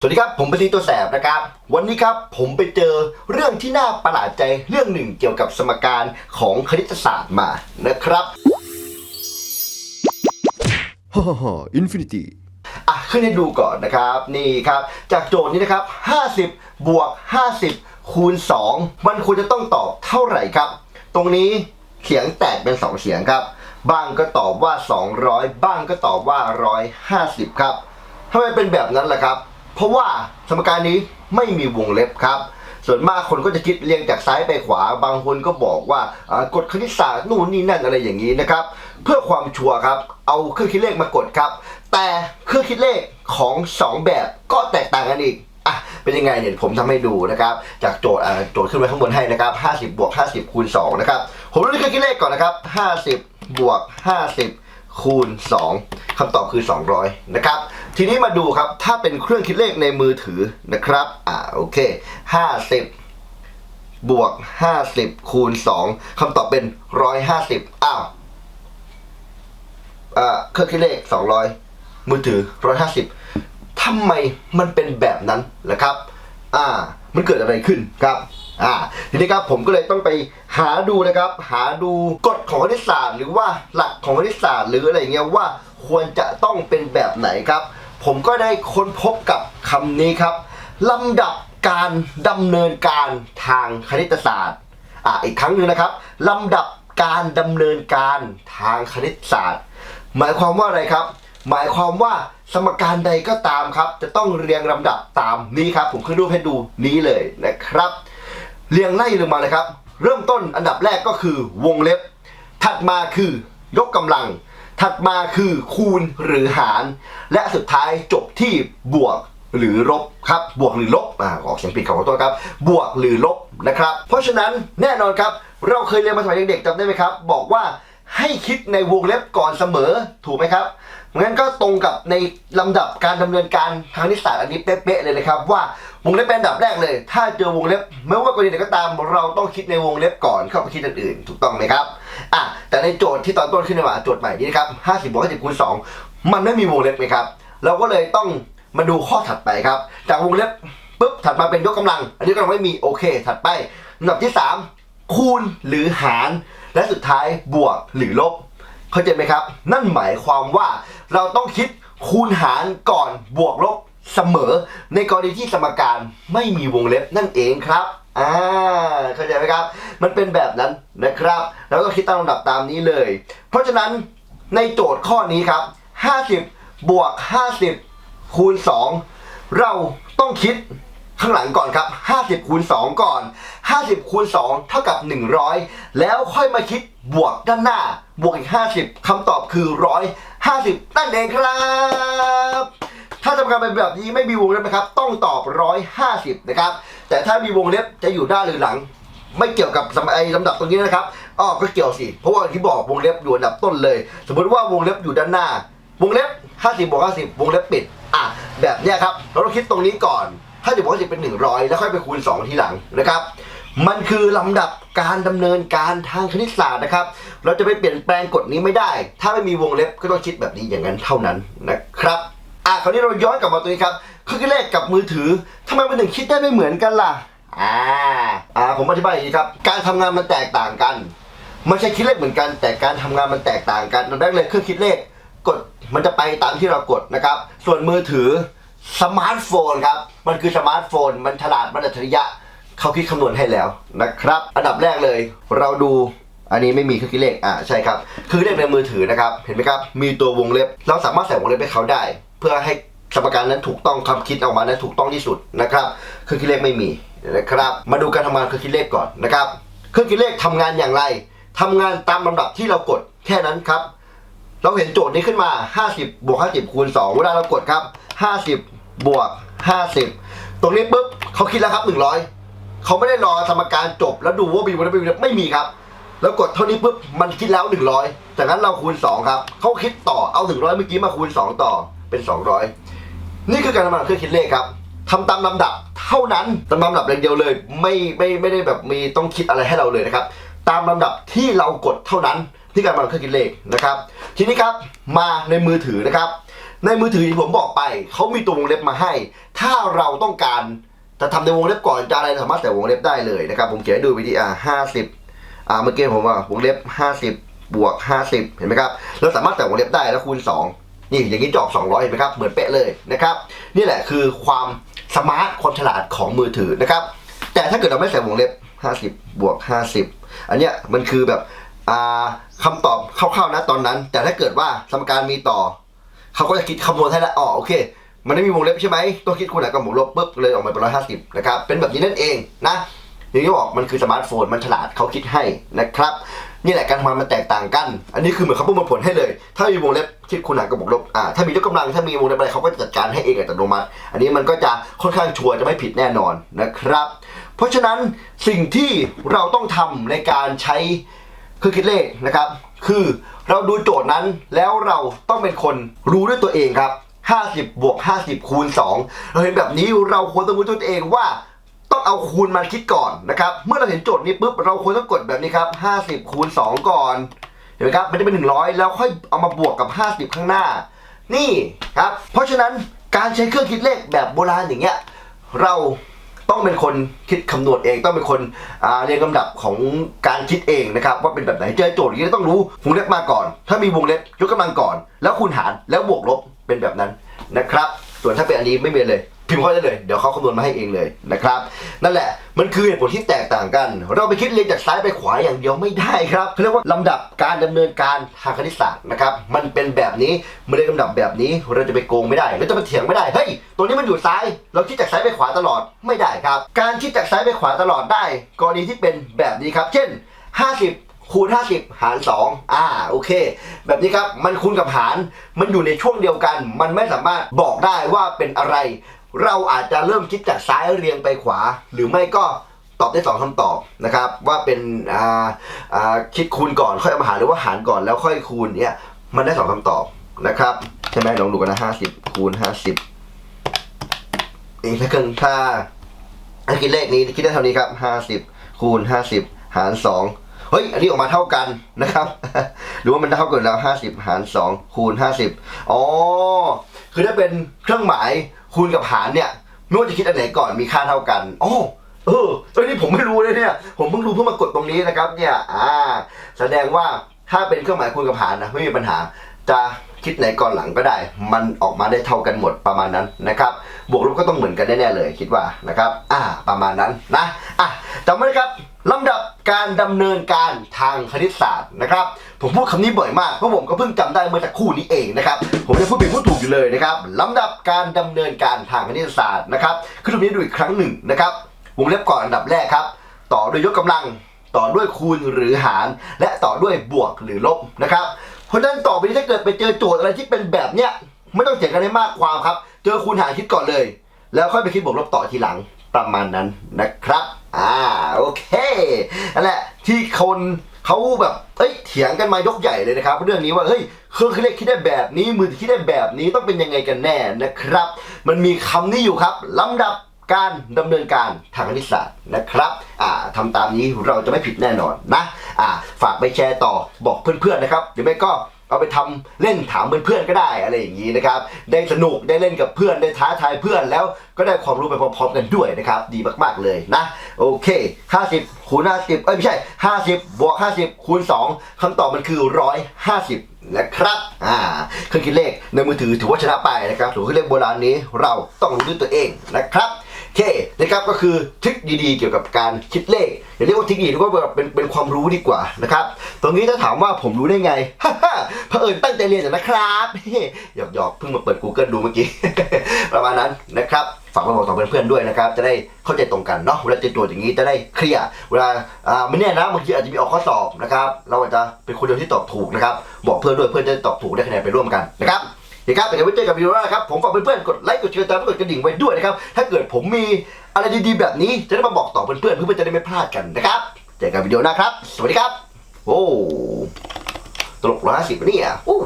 สวัสดีครับ ผมเป็นทีตัวแสบนะครับ วันนี้ครับผมไปเจอเรื่องที่น่าประหลาดใจเรื่องหนึ่งเกี่ยวกับสมการของคณิตศาสตร์มานะครับฮ่าฮ่าฮ่าอินฟินิตี้อะขึ้นให้ดูก่อนนะครับ นี่ครับ จากโจทย์นี้นะครับ 50 บวก 50 คูณ 2 มันควรจะต้องตอบเท่าไหร่ครับ ตรงนี้เสียงแตกเป็น 2 เสียงครับ บ้างก็ตอบว่า 200 บ้างก็ตอบว่า 150 ครับทำไมเป็นแบบนั้นล่ะครับ เพราะว่าสมการนี้ไม่มีวงเล็บครับ ส่วนมากคนก็จะคิดเรียงจากซ้ายไปขวา บางคนก็บอกว่ากฎคณิตศาสตร์นู่นนี่นั่นอะไรอย่างนี้นะครับ เพื่อความชัวร์ครับ เอาเครื่องคิดเลขมากดครับ แต่เครื่องคิดเลขของ 2 แบบก็แตกต่างกันอีกอะเป็นยังไงเนี่ยผมทำให้ดูนะครับ จากโจทย์โจทย์ขึ้นไว้ข้างบนให้นะครับ50บวก50คูณ2นะครับ ผมเริ่มเครื่องคิดเลขก่อนนะครับ50บวก50 คูณ 2คำตอบคือ 200 นะครับ ทีนี้มาดูครับ ถ้าเป็นเครื่องคิดเลขในมือถือนะครับ อ่าโอเค 50บวก 50 คูณ 2คำตอบเป็น 150 อ้าวอ่าเครื่องคิดเลข 200 มือถือ 150ทำไมมันเป็นแบบนั้นล่ะครับ อ่า มันเกิดอะไรขึ้นครับ อ่าทีนี้ครับผมก็เลยต้องไปหาดูนะครับ หาดูกฎของคณิตศาสตร์หรือว่าหลักของคณิตศาสตร์หรืออะไรเงี้ยว่าควรจะต้องเป็นแบบไหนครับ ผมก็ได้ค้นพบกับคำนี้ครับลำดับการดำเนินการทางคณิตศาสตร์อ่าอีกครั้งหนึ่งนะครับลำดับการดำเนินการทางคณิตศาสตร์ หมายความว่าอะไรครับ หมายความว่าสมการใดก็ตามครับ จะต้องเรียงลำดับตามนี้ครับ ผมขึ้นรูปให้ดูนี้เลยนะครับ เรียงไล่ลงมาเลยครับ เริ่มต้นอันดับแรกก็คือวงเล็บ ถัดมาคือยกกำลัง ถัดมาคือคูณหรือหาร และสุดท้ายจบที่บวกหรือลบครับ บวกหรือลบอ่าออกเสียงผิดขอโทษครับ บวกหรือลบนะครับ เพราะฉะนั้นแน่นอนครับ เราเคยเรียนมาสมัยเด็กๆจำได้ไหมครับ บอกว่าให้คิดในวงเล็บก่อนเสมอถูกไหมครับ งั้นก็ตรงกับในลำดับการดำเนินการทางนิสสัตอันนี้เป๊ะๆเลยนะครับ ว่าวงเล็บเป็นอันดับแรกเลย ถ้าเจอวงเล็บไม่ว่ากรณีไหนก็ตาม เราต้องคิดในวงเล็บก่อนเข้าไปคิดอันอื่น ถูกต้องไหมครับอะแต่ในโจทย์ที่ตอนต้นขึ้นมาโจทย์ใหม่นี้นะครับ50บวก50คูณ2มันไม่มีวงเล็บไหมครับ เราก็เลยต้องมาดูข้อถัดไปครับ จากวงเล็บปุ๊บถัดมาเป็นยกกำลัง อันนี้ก็ยังไม่มีโอเค ถัดไปลำดับที่ 3 คูณหรือหาร และสุดท้ายบวกหรือลบ เข้าใจไหมครับ นั่นหมายความว่าเราต้องคิดคูณหารก่อนบวกลบเสมอ ในกรณีที่สมการไม่มีวงเล็บนั่นเองครับอ่าเข้าใจไหมครับ มันเป็นแบบนั้นนะครับแล้วก็คิดตามลำดับตามนี้เลย เพราะฉะนั้นในโจทย์ข้อนี้ครับ 50 บวก 50 คูณ 2 เราต้องคิดข้างหลังก่อนครับ 50 คูณ 2 ก่อน 50 คูณ 2 เท่ากับ 100 แล้วค่อยมาคิดบวกด้านหน้า บวกอีก 50คำตอบคือ 150 นั่นเองครับ ถ้าทำการเป็นแบบนี้ไม่มีวงเล็บนะครับ ต้องตอบ 150 นะครับ แต่ถ้ามีวงเล็บจะอยู่หน้าหรือหลัง ไม่เกี่ยวกับสมัยลำดับตรงนี้นะครับอ๋อก็เกี่ยวสิ เพราะว่าที่บอกวงเล็บอยู่อันดับต้นเลย สมมติว่าวงเล็บอยู่ด้านหน้า วงเล็บ 50บวก50 วงเล็บปิด อะ แบบเนี้ยครับ เราต้องคิดตรงนี้ก่อน 50บวก50เป็น 100 แล้วค่อยไปคูณ 2 ทีหลังนะครับ มันคือลำดับการดำเนินการทางคณิตศาสตร์นะครับ เราจะไปเปลี่ยนแปลงกฎนี้ไม่ได้ ถ้าไม่มีวงเล็บก็ต้องคิดแบบนี้อย่างนั้นเท่านั้นนะครับอะคราวนี้เราย้อนกลับมาตัวนี้ครับเครื่องคิดเลขกับมือถือทำไมมันถึงคิดได้ไม่เหมือนกันล่ะอ่าอ่าผมอธิบายอย่างนี้ครับ การทำงานมันแตกต่างกันไม่ใช่คิดเลขเหมือนกัน แต่การทำงานมันแตกต่างกันเราได้เลยเครื่องคิดเลขกดมันจะไปตามที่เรากดนะครับ ส่วนมือถือสมาร์ทโฟนครับ มันคือสมาร์ทโฟน มันฉลาดมันอัจฉริยะ เขาคิดคำนวณให้แล้วนะครับ อันดับแรกเลย เราดูอันนี้ไม่มีเครื่องคิดเลขอ่าใช่ครับเครื่องคิดเลขในมือถือนะครับ เห็นไหมครับ มีตัววงเล็บ เราสามารถใส่วงเล็บให้เขาได้ เพื่อให้สมการนั้นถูกต้องคำคิดออกมานั้นถูกต้องที่สุดนะครับ เครื่องคิดเลขไม่มีนะครับ มาดูการทำงานเครื่องคิดเลขก่อนนะครับ เครื่องคิดเลขทำงานอย่างไรทำงานตามลำดับที่เรากดแค่นั้นครับ เราเห็นโจทย์นี้ขึ้นมา 50บวก50คูณ2เวลาเรากดครับ 50บวก50 ตรงนี้ปุ๊บเขาคิดแล้วครับ 100 เขาไม่ได้รอสมการจบแล้วดูว่ามีวงเล็บไม่มีวงเล็บไม่มีครับ แล้วกดเท่านี้ปุ๊บมันคิดแล้ว 100จากนั้นเราคูณ 2 ครับเขาคิดต่อเอา 100 เมื่อกี้มาคูณ 2 ต่อเป็น 200 นี่คือการทำงานเครื่องคิดเลขครับทำตามลำดับเท่านั้นตามลำดับอย่างเดียวเลย ไม่ไม่ไม่ได้แบบมีต้องคิดอะไรให้เราเลยนะครับ ตามลำดับที่เรากดเท่านั้นที่การทำงานเครื่องคิดเลขนะครับ ทีนี้ครับมาในมือถือนะครับ ในมือถือที่ผมบอกไปเขามีตัววงเล็บมาให้ ถ้าเราต้องการ จะทำในวงเล็บก่อนจะอะไรสามารถใส่วงเล็บได้เลยนะครับ ผมเขียนให้ดูวิธีอ่าห้าสิบอ่าเมื่อกี้ผมว่าวงเล็บห้าสิบบวกห้าสิบเห็นไหมครับเราสามารถใส่วงเล็บได้แล้วคูณสองนี่อย่างนี้จอก200เห็นไหมครับเหมือนเป๊ะเลยนะครับนี่แหละคือความสมาร์ทความฉลาดของมือถือนะครับ แต่ถ้าเกิดเราไม่ใส่วงเล็บ50บบวก50อันเนี้ยมันคือแบบอ่าคำตอบคร่าวๆนะตอนนั้น แต่ถ้าเกิดว่าสมการมีต่อ เขาก็จะคิดคำนวณให้แล้วอ๋อโอเค มันไม่มีวงเล็บใช่ไหมต้องคิดคูณหารกับบวกลบปุ๊บเลยออกมาเป็นร้อยห้าสิบนะครับเป็นแบบนี้นั่นเองนะอย่างที่บอกมันคือสมาร์ทโฟนมันฉลาดเขาคิดให้นะครับนี่แหละการทำงานมันแตกต่างกัน อันนี้คือเหมือนเขาประมวลผลให้เลย ถ้ามีวงเล็บคิดคูณหารกับบวกลบอ่าถ้ามียกกำลังถ้ามีวงเล็บอะไรเขาก็จะจัดการให้เองอัตโนมัติ อันนี้มันก็จะค่อนข้างชัวร์จะไม่ผิดแน่นอนนะครับ เพราะฉะนั้นสิ่งที่เราต้องทำในการใช้เครื่องคิดเลขนะครับ คือเราดูโจทย์นั้นแล้วเราต้องเป็นคนรู้ด้วยตัวเองครับ 50 บวก 50 คูณ 2 เราเห็นแบบนี้เราควรต้องรู้ตัวเองว่าต้องเอาคูณมาคิดก่อนนะครับ เมื่อเราเห็นโจทย์นี้ปุ๊บเราควรต้องกดแบบนี้ครับ 50 คูณ 2 ก่อน เห็นไหมครับ มันจะเป็น 100 แล้วค่อยเอามาบวกกับ 50 ข้างหน้า นี่ครับ เพราะฉะนั้นการใช้เครื่องคิดเลขแบบโบราณอย่างเงี้ย เราต้องเป็นคนคิดคำนวณเอง ต้องเป็นคนเรียงลำดับของการคิดเองนะครับ ว่าเป็นแบบไหนเจอโจทย์อย่างนี้ต้องรู้วงเล็บมาก่อน ถ้ามีวงเล็บยกกำลังก่อน แล้วคูณหารแล้วบวกลบ เป็นแบบนั้นนะครับ ส่วนถ้าเป็นอันนี้ไม่มีเลย พิมพ์เข้าได้เลย เดี๋ยวเขาคำนวณมาให้เองเลยนะครับ นั่นแหละมันคือเหตุผลที่แตกต่างกัน เราไปคิดเรียงจากซ้ายไปขวาอย่างเดียวไม่ได้ครับเขาเรียกว่าลำดับการดำเนินการทางคณิตศาสตร์นะครับมันเป็นแบบนี้ไม่ได้ลำดับแบบนี้เราจะไปโกงไม่ได้เราจะไปเถียงไม่ได้เฮ้ยตัวนี้มันอยู่ซ้าย เราคิดจากซ้ายไปขวาตลอดไม่ได้ครับ การคิดจากซ้ายไปขวาตลอดได้ กรณีที่เป็นแบบนี้ครับ เช่น 50 คูณ 50 หาร 2 อ่า โอเค แบบนี้ครับ มันคูณกับหาร มันอยู่ในช่วงเดียวกัน มันไม่สามารถบอกได้ว่าเป็นอะไร เราอาจจะเริ่มคิดจากซ้ายเรียงไปขวา หรือไม่ก็ตอบได้สองคำตอบนะครับ ว่าเป็นอ่าอ่าคิดคูณก่อน ค่อยเอามาหารหรือว่าหารก่อนแล้วค่อยคูณเนี่ย มันได้สองคำตอบนะครับ ใช่ไหมลองดูกันนะห้าสิบคูณห้าสิบเองถ้าเกินถ้าถ้าคิดเลขนี้คิดได้เท่านี้ครับห้าสิบคูณห้าสิบหารสอง เฮ้ย อันนี้ออกมาเท่ากันนะครับ หรือว่ามันเท่ากันแล้วห้าสิบหารสองคูณห้าสิบอ๋อ คือถ้าเป็นเครื่องหมายคูณกับหารเนี่ยไม่ว่าจะคิดอันไหนก่อนมีค่าเท่ากันอ๋อเออเออนี่ผมไม่รู้เลยเนี่ย ผมเพิ่งรู้เพิ่งมากดตรงนี้นะครับ เนี่ย อ่า แสดงว่าถ้าเป็นเครื่องหมายคูณกับหารนะไม่มีปัญหา จะคิดไหนก่อนหลังก็ได้ มันออกมาได้เท่ากันหมดประมาณนั้นนะครับ บวกลบก็ต้องเหมือนกันแน่ๆเลยคิดว่านะครับ อ่า ประมาณนั้นนะ อะจำไว้นะครับ ลำดับการดำเนินการทางคณิตศาสตร์นะครับ ผมพูดคำนี้บ่อยมากเพราะผมก็เพิ่งจำได้เมื่อสักครู่นี้เองนะครับผมจะพูดผิดพูดถูกอยู่เลยนะครับลำดับการดำเนินการทางคณิตศาสตร์นะครับคือตรงนี้ดูอีกครั้งหนึ่งนะครับวงเล็บก่อนอันดับแรกครับ ต่อด้วยยกกำลังต่อด้วยคูณหรือหาร และต่อด้วยบวกหรือลบนะครับเพราะฉะนั้นต่อไปนี้ถ้าเกิดไปเจอโจทย์อะไรที่เป็นแบบเนี้ยไม่ต้องเถียงกันให้มากความครับ เจอคูณหารคิดก่อนเลย แล้วค่อยไปคิดบวกลบต่อทีหลัง ประมาณนั้นนะครับ อ่าโอเคนั่นแหละที่คนเขาแบบเอ้ยเถียงกันมายกใหญ่เลยนะครับ เรื่องนี้ว่าเฮ้ยเครื่องคิดเลขคิดได้แบบนี้มือคิดได้แบบนี้ต้องเป็นยังไงกันแน่นะครับ มันมีคำนี้อยู่ครับลำดับการดำเนินการทางคณิตศาสตร์นะครับอ่าทำตามนี้เราจะไม่ผิดแน่นอนนะอ่าฝากไปแชร์ต่อบอกเพื่อนๆนะครับหรือไม่ก็ เอาไปทำเล่นถามเพื่อนๆก็ได้อะไรอย่างนี้นะครับ ได้สนุกได้เล่นกับเพื่อนได้ท้าทายเพื่อนแล้วก็ได้ความรู้ไปพร้อมๆกันด้วยนะครับ ดีมากๆเลยนะ โอเค 50 คูณ 50 เอ้ยไม่ใช่ 50 บวก 50 คูณ 2คำตอบมันคือ 150 นะครับอ่าเครื่องคิดเลขในมือถือถือว่าชนะไปนะครับส่วนเครื่องเลขโบราณนี้เราต้องรู้ด้วยตัวเองนะครับ เคนะครับก็คือทริคดีๆ เกี่ยวกับการคิดเลขอย่าเรียกว่าทริคดีเรียกว่าแบบเป็นเป็นความรู้ดีกว่านะครับตรงนี้ถ้าถามว่าผมรู้ได้ไงเผอิญตั้งใจเรียนนะครับหยอกหยอกๆเพิ่งมาเปิด Google ดูเมื่อกี้ ประมาณนั้นนะครับฝากมาบอกต่อเพื่อนๆด้วยนะครับ จะได้เข้าใจตรงกันเนาะเวลาเจอโจทย์อย่างนี้จะได้เคลียร์เวลาอ่าไม่แน่นะบางทีอาจจะมีออกข้อสอบนะครับ เราอาจจะเป็นคนเดียวที่ตอบถูกนะครับ บอกเพื่อนด้วยเพื่อนจะตอบถูกได้คะแนนไปร่วมกันนะครับ นะคครับเดี๋ยวไว้เจอกับวิดีโอหน้านะครับ ผมฝากเพื่อนๆ กดไลค์ กดแชร์ตามกดกระดิ่งไว้ด้วยนะครับ ถ้าเกิดผมมีอะไรดีๆแบบนี้ จะได้มาบอกต่อเพื่อนๆ เพื่อนๆ จะได้ไม่พลาดกันนะครับ เจอกันวิดีโอหน้าครับ สวัสดีครับ โอ้ ตลกร้อยห้าสิบเนี่ยโอ้